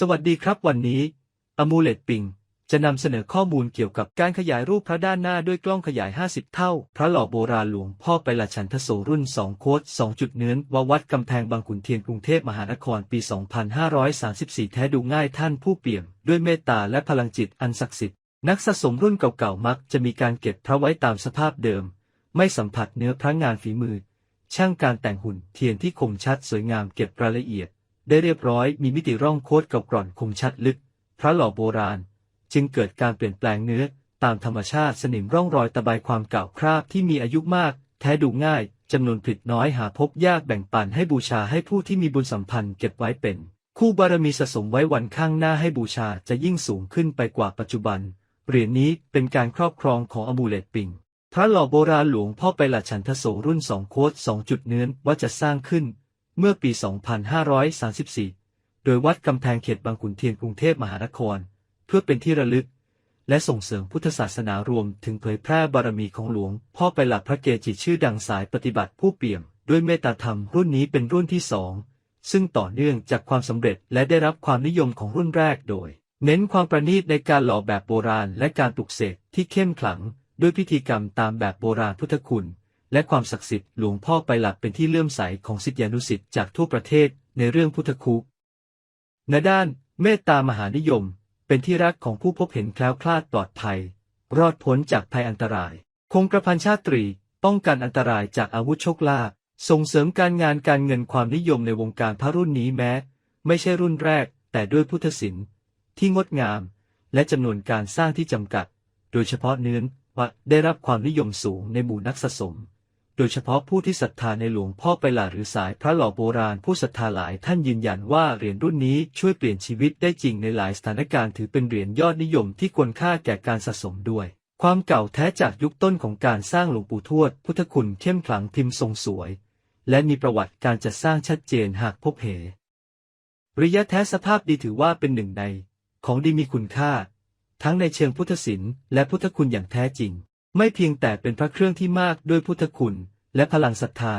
สวัสดีครับวันนี้อมูเลตปิงจะนำเสนอข้อมูลเกี่ยวกับการขยายรูปพระด้านหน้าด้วยกล้องขยาย 50 เท่า พระหล่อโบราณหลวงพ่อไปละฉันทโสรุ่น 2 โคด2จุดเนื้นววัดกำแพงบางขุนเทียนกรุงเทพมหานครปี 2534 แท้ดูง่ายท่านผู้เปี่ยม ด้วยเมตตาและพลังจิตอันศักดิ์สิทธิ์ นักสะสมรุ่นเก่าๆมักจะมีการเก็บพระไว้ตามสภาพเดิม ไม่สัมผัสเนื้อพระงานฝีมือ ช่างการแต่งหุ่นเทียนที่คมชัดสวยงามเก็บรายละเอียด ได้เรียบร้อยมีมิติร่องโคตรก่ากร่อนคมชัดลึก พระหล่อโบราณ จึงเกิดการเปลี่ยนแปลงเนื้อ ตามธรรมชาติสนิมร่องรอยตะไบความเก่าคราบที่มีอายุมาก แท้ดูง่ายจำนวนผลิตน้อยหาพบยากแบ่งปันให้บูชาให้ผู้ที่มีบุญสัมพันธ์เก็บไว้เป็น คู่บารมีสะสมไว้วันข้างหน้าให้บูชาจะยิ่งสูงขึ้นไปกว่าปัจจุบันเหรียญนี้เป็นการครอบครองของอมูเลตปิงพระหล่อโบราณหลวงพ่อไปหลัดฉันทโสรุ่น2โคด2จุดเนื้นว่าจะสร้างขึ้น เมื่อปี 2534 โดยวัดกำแพงเขตบางขุนเทียนกรุงเทพมหานคร เพื่อเป็นที่ระลึก และส่งเสริมพุทธศาสนารวมถึงเผยแพร่บารมีของหลวง พ่อไปหลักพระเกจิชื่อดังสายปฏิบัติผู้เปี่ยม ด้วยเมตตาธรรมรุ่นนี้เป็นรุ่นที่สองซึ่งต่อเนื่องจากความสำเร็จและได้รับความนิยมของรุ่นแรกโดย เน้นความประณีตในการหล่อแบบโบราณและการปลุกเสกที่เข้มขลัง ด้วยพิธีกรรมตามแบบโบราณพุทธคุณ และความศักดิ์สิทธิ์หลวงพ่อไปหลักเป็นที่เลื่อมใสของศิษยานุศิษย์จากทั่วประเทศในเรื่องพุทธคุในด้าน เมตตามหานิยม เป็นที่รักของผู้พบเห็นแคล้วคลาดปลอดภัย รอดพ้นจากภัยอันตราย คงกระพันชาตรี ป้องกันอันตรายจากอาวุธโชคลาภส่งเสริมการงานการเงินความนิยมในวงการพระรุ่นนี้แม้ ไม่ใช่รุ่นแรก แต่ด้วยพุทธศิลป์ที่งดงาม และจำนวนการสร้างที่จำกัด โดยเฉพาะเนื้อว่าได้รับความนิยมสูงในหมู่นักสะสม โดยเฉพาะผู้ที่ศรัทธาในหลวงพ่อไปหลาหรือสายพระหล่อโบราณผู้ศรัทธาหลายท่านยืนยันว่าเหรียญรุ่นนี้ช่วยเปลี่ยนชีวิตได้จริงในหลายสถานการณ์ถือเป็นเหรียญยอดนิยมที่ควรค่าแก่การสะสมด้วย ความเก่าแท้จากยุคต้นของการสร้างหลวงปู่ทวด พุทธคุณเข้มขลังพิมพ์ทรงสวย และมีประวัติการจัดสร้างชัดเจนหากพบเหระยะแท้สภาพดีถือว่าเป็นหนึ่งใน ของดีมีคุณค่า ทั้งในเชิงพุทธศิลป์และพุทธคุณอย่างแท้จริง ไม่เพียงแต่เป็นพระเครื่องที่มากด้วยพุทธคุณ และพลังศรัทธา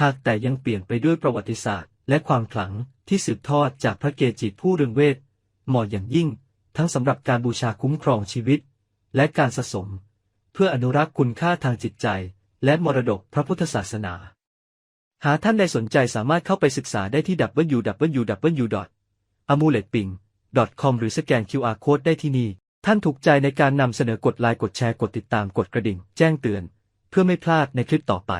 หากแต่ยังเปลี่ยนไปด้วยประวัติศาสตร์ และความขลังที่สืบทอดจากพระเกจิผู้เรืองเวทเหมาะอย่างยิ่ง ทั้งสำหรับการบูชาคุ้มครองชีวิต และการสะสม เพื่ออนุรักษ์คุณค่าทางจิตใจ และมรดกพระพุทธศาสนา หากท่านใดสนใจสามารถเข้าไปศึกษาได้ที่ www.amuletping.com หรือสแกน QR Code ได้ที่นี่ ท่านถูกใจในการนำเสนอกดไลค์กดแชร์กดติดตามกดกระดิ่ง แจ้งเตือน เพื่อไม่พลาดในคลิปต่อไป